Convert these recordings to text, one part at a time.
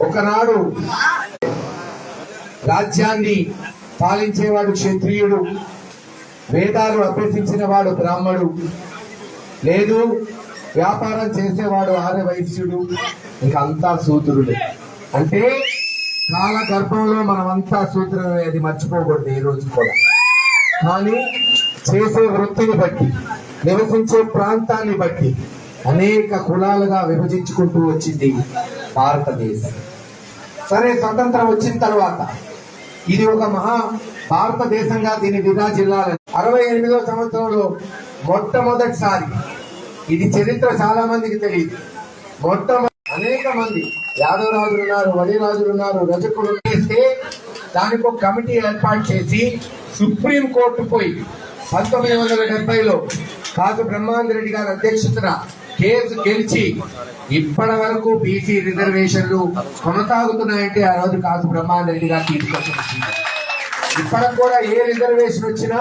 ఒకనాడు రాజ్యాన్ని పాలించేవాడు క్షత్రియుడు వేదాలు అభ్యసించిన వాడు బ్రాహ్మడు లేదు వ్యాపారం చేసేవాడు ఆర్యవైశ్యుడు ఇంకా అంతా సూత్రుడు అంటే కాల గర్భంలో మనమంతా సూత్రుడు అది మర్చిపోకూడదు ఈ రోజు కూడా. కానీ చేసే వృత్తిని బట్టి నివసించే ప్రాంతాన్ని బట్టి అనేక కులాలుగా విభజించుకుంటూ వచ్చింది భారతదేశం. సరే స్వతంత్రం వచ్చిన తర్వాత ఇది ఒక మహా భారతదేశంగా దీని విధా జిల్లాలు అరవై ఎనిమిదో సంవత్సరంలో మొట్టమొదటిసారి ఇది చరిత్ర చాలా మందికి తెలియదు. మొట్టమొదటి అనేక మంది యాదవ్ రాజులు ఉన్నారు వడిరాజులు ఉన్నారు రజకులు చేస్తే దానికి ఒక కమిటీ ఏర్పాటు చేసి సుప్రీం కోర్టు పోయి పంతొమ్మిది వందల డెబ్బైలో కాసు బ్రహ్మాందరెడ్డి గారి అధ్యక్షతన కేసు గెలిచి ఇప్పటి వరకు బీసీ రిజర్వేషన్లు కొనసాగుతున్నాయంటే ఆ రోజు కాసు బ్రహ్మారెడ్డి గారు తీసుకొచ్చిన ఇప్పటికి కూడా ఏ రిజర్వేషన్ వచ్చినా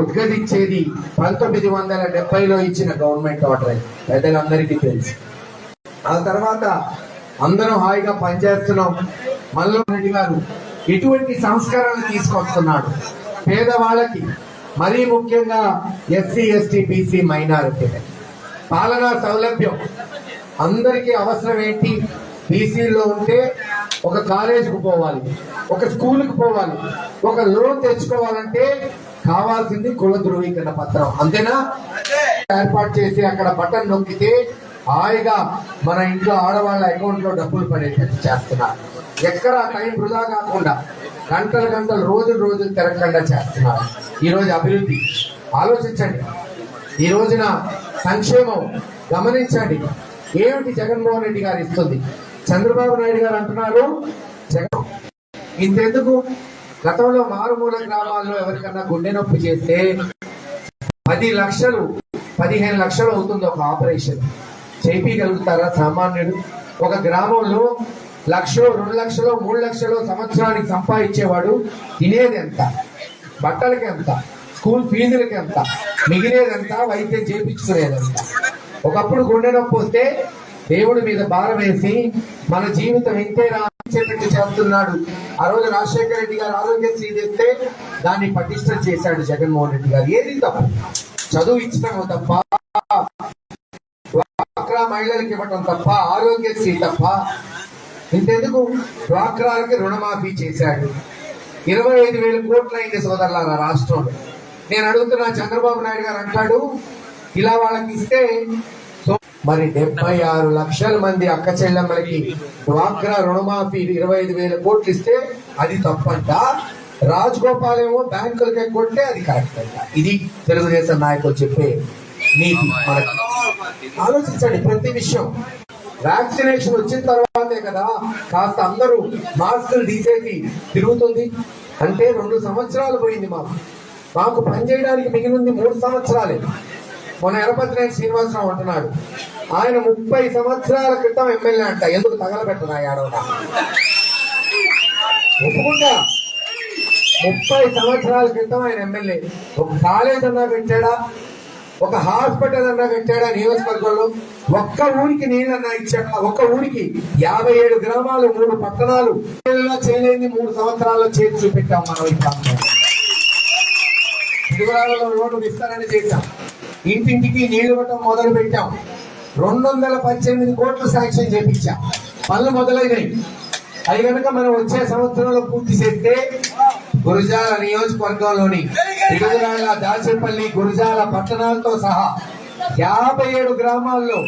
ఉద్గతించేది పంతొమ్మిది వందల డెబ్బైలో ఇచ్చిన గవర్నమెంట్ ఆర్డర్ పెద్దలందరికీ తెలుసు. ఆ తర్వాత అందరం హాయిగా పనిచేస్తున్నాం. మల్లోన్ రెడ్డి గారు ఎటువంటి సంస్కరణలు తీసుకొస్తున్నాడు. పేదవాళ్ళకి మరీ ముఖ్యంగా ఎస్సీ ఎస్టీ బీసీ మైనారిటీ పాలనా సౌలభ్యం. అందరికీ అవసరం ఏంటి? బీసీలో ఉంటే ఒక కాలేజీకి పోవాలి ఒక స్కూల్కి పోవాలి ఒక లోన్ తెచ్చుకోవాలంటే కావాల్సింది కుల ధృవీకరణ పత్రం. అంతేనా? ఏర్పాటు చేసి అక్కడ బటన్ నొక్కితే హాయిగా మన ఇంట్లో ఆడవాళ్ళ అకౌంట్లో డబ్బులు పడేటట్టు చేస్తున్నారు ఎక్కడ టైం వృధా కాకుండా గంటలు గంటలు రోజులు రోజులు తిరగకుండా చేస్తున్నారు ఈ రోజు అభివృద్ధి. ఆలోచించండి. ఈ రోజున సంక్షేమం గమనించండి. ఏమిటి జగన్మోహన్ రెడ్డి గారు ఇస్తుంది? చంద్రబాబు నాయుడు గారు అంటున్నారు జగన్ ఇంతెందుకు? గతంలో మారుమూల గ్రామాల్లో ఎవరికన్నా గుండె నొప్పి చేస్తే పది లక్షలు పదిహేను లక్షలు అవుతుంది ఒక ఆపరేషన్. చేపించగలుగుతారా సామాన్యుడు? ఒక గ్రామంలో లక్షలో రెండు లక్షలో మూడు లక్షలో సంవత్సరానికి సంపాదించేవాడు తినేది ఎంత? బట్టలకి ఎంత? స్కూల్ ఫీజులకి ఎంత మిగిలేదంతా వైద్యం చేపించుకునేది ఒకప్పుడు గుండె నొప్పి వస్తే దేవుడి మీద భారం వేసి మన జీవితం ఇంతే చెప్పేట్టు చేస్తున్నాడు. ఆ రోజు రాజశేఖర రెడ్డి గారు ఆరోగ్యశ్రీ తెస్తే దాన్ని పటిష్టం చేశాడు జగన్మోహన్ రెడ్డి గారు. ఏది తప్పు? చదువు ఇచ్చడం తప్ప డ్వాక్రా మహిళలకు ఇవ్వటం తప్ప ఆరోగ్యశ్రీ తప్ప ఇంతెందుకు? డ్వాక్రాలకి రుణమాఫీ చేశాడు. ఇరవై ఐదు వేల కోట్లు అయింది సోదరులారా రాష్ట్రంలో. నేను అడుగుతున్నా చంద్రబాబు నాయుడు గారు అంటాడు ఇలా వాళ్ళకి ఇస్తే మరి డెబ్బై ఆరు లక్షల మంది అక్క చెల్లెమ్మలకి డ్వాక్రా రుణమాఫీ ఇరవై ఐదు వేల కోట్లు ఇస్తే అది తప్పంట. రాజ్ గోపాల్ ఏమో బ్యాంకులకి కొట్టే అది కరెక్ట్ అంట. ఇది తెలుగుదేశం నాయకులు చెప్పే నీతి. ఆలోచించండి ప్రతి విషయం. వ్యాక్సినేషన్ వచ్చిన తర్వాతే కదా కాస్త అందరూ మాస్కులు తీసేసి తిరుగుతుంది. అంటే రెండు సంవత్సరాలు పోయింది మాకు. మాకు పనిచేయడానికి మిగిలింది మూడు సంవత్సరాలే. మొన్న ఎరపతినేని శ్రీనివాసరావు అంటున్నాడు ఆయన ముప్పై సంవత్సరాల క్రితం ఎమ్మెల్యే అంట ఎందుకు తగలబెట్టనా ఏడవట ఒప్పుకుంటా. ముప్పై సంవత్సరాల క్రితం ఆయన ఎమ్మెల్యే. ఒక కాలేజ్ అన్నా పెట్టాడా ఒక హాస్పిటల్ అన్నా పెట్టాడా నియోజకవర్గంలో? ఒక్క ఊరికి నీళ్ళన్నా ఇచ్చాడా? ఒక్క ఊరికి యాభై ఏడు గ్రామాలు మూడు పట్టణాలు. చేయలేని మూడు సంవత్సరాల్లో చేతి చూపెట్టాం మనం ఈ ప్రాంతంలో. తిరుమలలో రోడ్డు విస్తరణ చేశాం. ఇంటింటికి నీళ్ళు ఇవ్వటం మొదలు పెట్టాం. రెండు వందల పద్దెనిమిది కోట్లు శాంక్షన్ చేపించాం. పనులు మొదలైనవి. అవి కనుక మనం వచ్చే సంవత్సరంలో పూర్తి చేస్తే గురజాల నియోజకవర్గంలోని తిరుగురాళ్ళ దాచేపల్లి గురుజాల పట్టణాలతో సహా యాభై ఏడు గ్రామాల్లో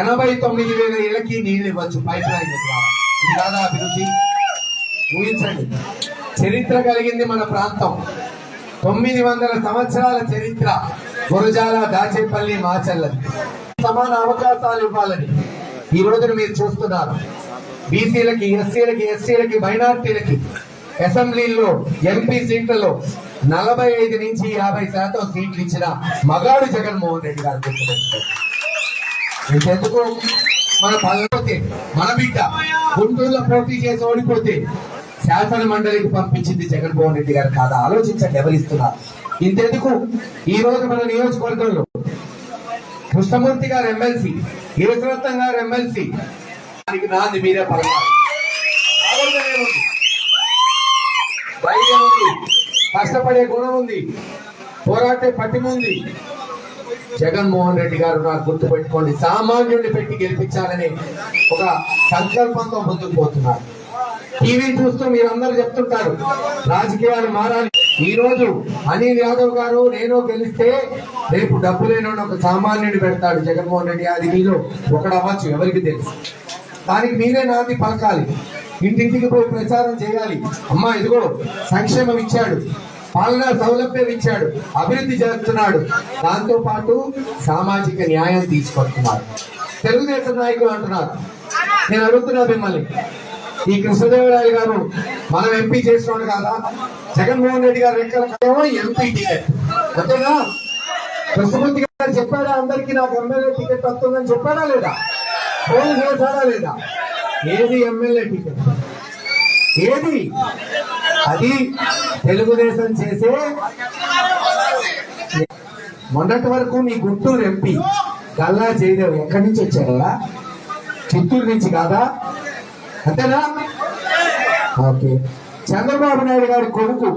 ఎనభై తొమ్మిది వేల ఇళ్ళకి నీళ్ళు ఇవ్వచ్చు. పైప్ లైన్ ద్వారా. ఇది కాదా అభివృద్ధి. ఊహించండి. చరిత్ర కలిగింది మన ప్రాంతం. తొమ్మిది వందల సంవత్సరాల చరిత్ర గురజాల దాచేపల్లి మాచల్లది సమాన అవకాశాలు ఇవ్వాలని ఈ రోజున మీరు చూస్తున్నారు. బీసీలకి ఎస్సీలకి ఎస్సీలకి మైనార్టీలకి అసెంబ్లీలో ఎంపీ సీట్లలో నలభై ఐదు నుంచి యాభై శాతం సీట్లు ఇచ్చిన మగాడు జగన్మోహన్ రెడ్డి గారు గుర్తుపెట్టుకోండి. మన పదవిపోతే మన బిడ్డ గుంటూరులో పోటీ చేసి ఓడిపోతే శాసన మండలికి పంపించింది జగన్మోహన్ రెడ్డి గారు కాదా? ఆలోచించండి ఎవరిస్తున్నారు ఇంతెందుకు? ఈ రోజు మన నియోజకవర్గంలో కృష్ణమూర్తి గారు ఎమ్మెల్సీ ఈశ్వరత్నం గారు ఎమ్మెల్సీ దానికి నాంది మీరే ఉంది. ధైర్యం ఉంది. కష్టపడే గుణం ఉంది. పోరాటే పట్టిమ ఉంది. జగన్మోహన్ రెడ్డి గారు నాకు గుర్తు పెట్టుకోండి సామాన్యుడిని పెట్టి గెలిపించాలని ఒక సంకల్పంతో ముందుకు పోతున్నారు. టీవీ చూస్తూ మీరందరూ చెప్తుంటారు. రాజకీయాలు మారాలి. ఈ రోజు అనిల్ యాదవ్ గారు నేను గెలిస్తే రేపు డబ్బు లేని ఒక సామాన్యుడు పెడతాడు జగన్మోహన్ రెడ్డి అది మీలో ఒకడు అవ్వచ్చు ఎవరికి తెలుసు. దానికి మీరే నాది పలకాలి. ఇంటింటికి పోయి ప్రచారం చేయాలి. అమ్మా ఇదిగో సంక్షేమం ఇచ్చాడు. పాలనా సౌలభ్యం ఇచ్చాడు. అభివృద్ధి చేస్తున్నాడు. దాంతో పాటు సామాజిక న్యాయం తీసుకొస్తున్నారు. తెలుగుదేశం నాయకులు అంటున్నారు. నేను అడుగుతున్నా మిమ్మల్ని. ఈ కృష్ణదేవరాయలు గారు మనం ఎంపీ చేసినోడు కాదా? జగన్మోహన్ రెడ్డి గారు రెక్కల ఎంపీ టికెట్ అంతేనా కృష్ణమూర్తి గారు చెప్పాడా? అందరికీ నాకు ఎమ్మెల్యే టికెట్ వస్తుందని చెప్పాడా లేదా? ఫోన్ చేశాడా లేదా? ఏది ఎమ్మెల్యే టికెట్? ఏది? అది తెలుగుదేశం చేసే మొన్నటి వరకు మీ గుంటూరు ఎంపీ గల్లా జయదేవ్ ఎక్కడి నుంచి వచ్చాడా చిత్తూరు నుంచి కాదా? అంతేనా? ఓకే. చంద్రబాబు నాయుడు గారి కొడుకు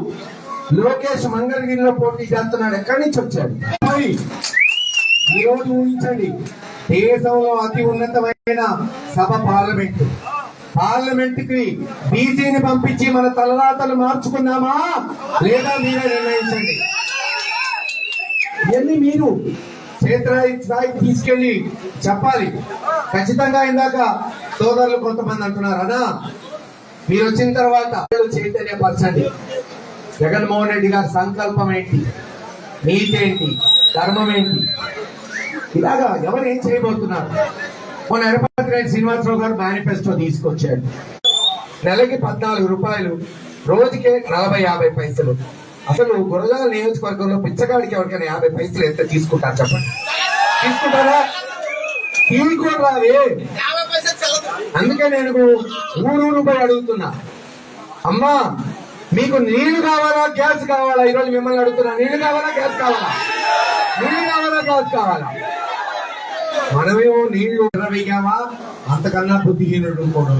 లోకేష్ మంగళగిరిలో పోటీ చేస్తున్నాడు. ఎక్కడి నుంచి వచ్చాడు? మరి ఈ రోజు ఊహించండి. దేశంలో అతి ఉన్నతమైన సభ పార్లమెంట్. పార్లమెంట్కి బీసీని పంపించి మన తలరాతలు మార్చుకున్నామా లేదా మీరే నిర్ణయించండి. ఇవన్నీ మీరు క్షేత్రాయి స్థాయికి తీసుకెళ్ళి చెప్పాలి. ఖచ్చితంగా ఇందాక సోదరులు కొంతమంది అంటున్నారు అనా మీరు వచ్చిన తర్వాత చైతన్యపరచండి. జగన్మోహన్ రెడ్డి గారి సంకల్పం ఏంటి? నీతి ఏంటి? ధర్మం ఏంటి? ఇలాగా ఎవరు ఏం చేయబోతున్నారు? మొన్న ఎరపతి రెడ్డి శ్రీనివాసరావు గారు మేనిఫెస్టో తీసుకొచ్చాడు నెలకి పద్నాలుగు రూపాయలు రోజుకే నలభై యాభై పైసలు. అసలు గురజాల నియోజకవర్గంలో పిచ్చగాడికి ఎవరికైనా యాభై పైసలు ఎంత తీసుకుంటారు చెప్పండి? తీసుకుంటారా? తీసుకుంటారే? అందుకే నేను ఊరు రూపాయి అడుగుతున్నా. అమ్మా మీకు నీళ్ళు కావాలా గ్యాస్ కావాలా? ఈరోజు మిమ్మల్ని అడుగుతున్నా నీళ్ళు కావాలా గ్యాస్ కావాలా? నీళ్ళు కావాలా గ్యాస్ కావాలా? మనమేమో నీళ్ళు ఎర్రవేగామా అంతకన్నా బుద్ధిహీనుడు ఇంకోడు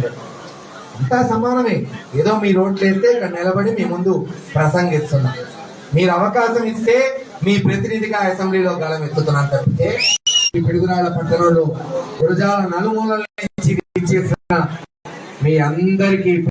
అంతా సమానమే. ఏదో మీ రోడ్లు వేస్తే ఇక్కడ నిలబడి మీ ముందు ప్రసంగిస్తున్నా మీరు అవకాశం ఇస్తే మీ ప్రతినిధిగా అసెంబ్లీలో గలం ఎత్తుతున్నాను తప్పితే ఈ పిడుగురాళ్ళ పట్టణంలో గురజాల నలుమూలల నుంచి మీ అందరికీ